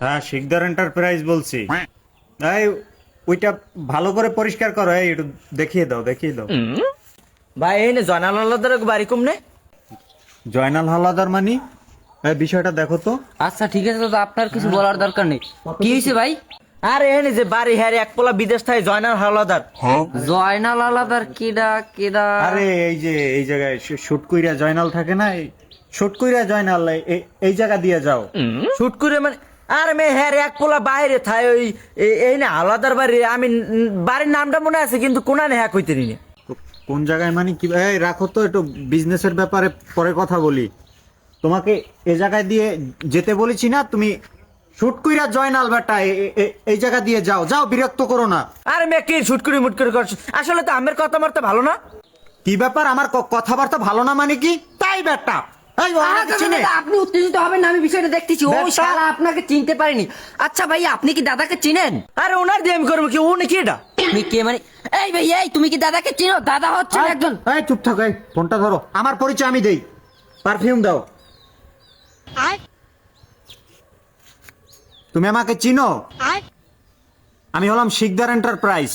হ্যাঁ শিকদার এন্টারপ্রাইজ বলছি। এই ওইটা ভালো করে পরিষ্কার করো এই একটু দেখিয়ে দাও দেখিয়ে দাও। ভাই এই নে জয়নাল বাড়ি কমনে? জয়নাল হালাদার মানি? এই বিষয়টা দেখো তো। আচ্ছা ঠিক আছে দাদা আপনার কিছু বলার দরকার নেই। কি হয়েছে ভাই? আরে এই নে যে বাড়ি হ্যাঁ এক পোলা বিদেশ থাকে জয়নাল হাওলাদার জয়নাল আলাদার কেডা কেডা আরে এই যে এই জায়গায় শুট কইরা জয়নাল থাকে না শুট কইরা জয়নাল এই- জায়গা দিয়ে যাও। শুট করে মানে আরে মে হ্যাঁ এক পোলা বাইরে থাই ওই এই- না আলাদার বাড়ি আমি বাড়ির নামটা মনে আছে কিন্তু কোনা নে হ্যাঁ কইতে নি। কোন জায়গায় মানে কি এই রাখো তো একটু বিজনেসের ব্যাপারে পরে কথা বলি। তোমাকে এ জায়গায় দিয়ে যেতে বলেছি না তুমি শুট কইরা জয়নাল বেটা এ- এ- এ- এই জায়গা দিয়ে যাও। যাও বিরক্ত করো না। আরে মে কি শুট করে মুট করে করছ? আসলে তো আমের কথা মারতে ভালো না? কি ব্যাপার? আমার কথাবার্তা ভালো না মানে কি? তাই বেটা চিনে আপনি উত্তেজিত হবেন না আমি বিষয়টা দেখতেছি। ব্যাপার- শালা আপনাকে চিনতে পারিনি। আচ্ছা ভাই আপনি কি দাদাকে চিনেন? আরে ওনার দিয়ে আমি করব কি? উনি কি এটা? তুমি কে মানে? এই ভাই এই তুমি কি দাদাকে চিনো? দাদা হচ্ছে একজন। এই চুপ থাকো এই ফোনটা ধরো। আমার পরিচয় আমি দেই। পারফিউম দাও। তুমি আমাকে চিনো? আমি হলাম শিকদার এন্টারপ্রাইজ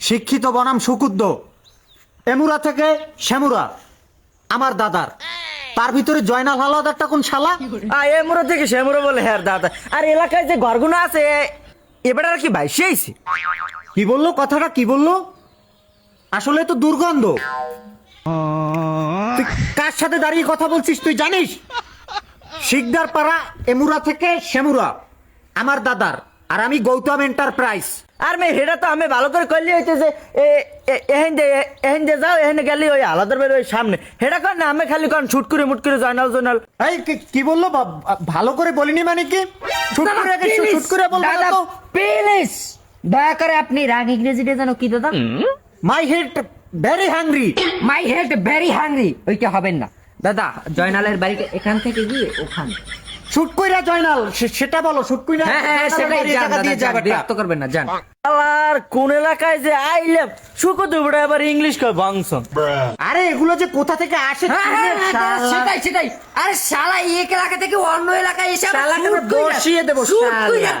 শিক্ষিত বনাম সুকুদ্দ এমুরা থেকে শ্যামুরা। আমার দাদার। তার ভিতরে জয়নাল হালাদারটা কোন শালা? আ এমরো থেকে সেমরো বলে হ্যাঁ দাদা। আর এলাকায় যে ঘরগুলো আছে এবার আর কি ভাই সেইছে কি বলল? কথাটা কি বলল? আসলে তো দুর্গন্ধ। তুই কার সাথে দাঁড়িয়ে কথা বলছিস তুই জানিস? শিকদার পাড়া এমুরা থেকে শ্যামুরা আমার দাদার আর আমি গৌতম এন্টারপ্রাইজ আর মে হেটা তো আমি ভালো করে করলি হইতে যে এহেন যে এহেন যে যাও এহেন গেলি ওই আলাদার বের ওই সামনে। হেটা কর না আমি খালি কন ছুট করে মুট করে জয়নাল জয়নাল। এই কি- কি বলল? ভালো করে বলিনি মানে কি? শুট করে আগে শুট করে বলব না তো। প্লিজ দয়া করে আপনি রাগ ইংরেজিটা জানো কি দাদা? My head very hungry my head very hungry ওইটা হবেন না। দাদা জয়নালের বাড়িতে এখান থেকে গিয়ে ওখানে। শুট কইরা জয়নাল সেটা বলো শুট কইরা হ্যাঁ হ্যাঁ সেটাই দিয়ে যান, যাবে বিরক্ত করবেন না যান। আর কোন এলাকায় যে আইলাম শুকো দুবড়া আবার ইংলিশ কয় বাংসন। আরে এগুলো যে কোথা থেকে আসে হ্যাঁ, হ্যাঁ, হ্যাঁ। সেটাই সেটাই। আরে শালা এক এলাকা থেকে অন্য এলাকায় এসে শালাকে বসিয়ে দেবো।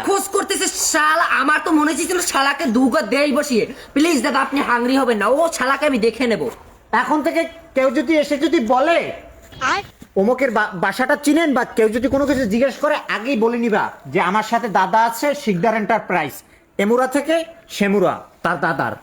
খোঁজ করতেছে শালা আমার তো মনে হচ্ছিল শালাকে দুগা দেই বসিয়ে। প্লিজ দাদা আপনি হাংরি হবেন না। ও শালাকে আমি দেখে নেব। এখন থেকে কেউ যদি এসে যদি বলে অমুকের বাসাটা চিনেন বা কেউ যদি কোনো কিছু জিজ্ঞেস করে আগেই বলে নিবা যে আমার সাথে দাদা আছে শিকদার এন্টারপ্রাইজ এমুরা থেকে শেমুরা তার দাদার।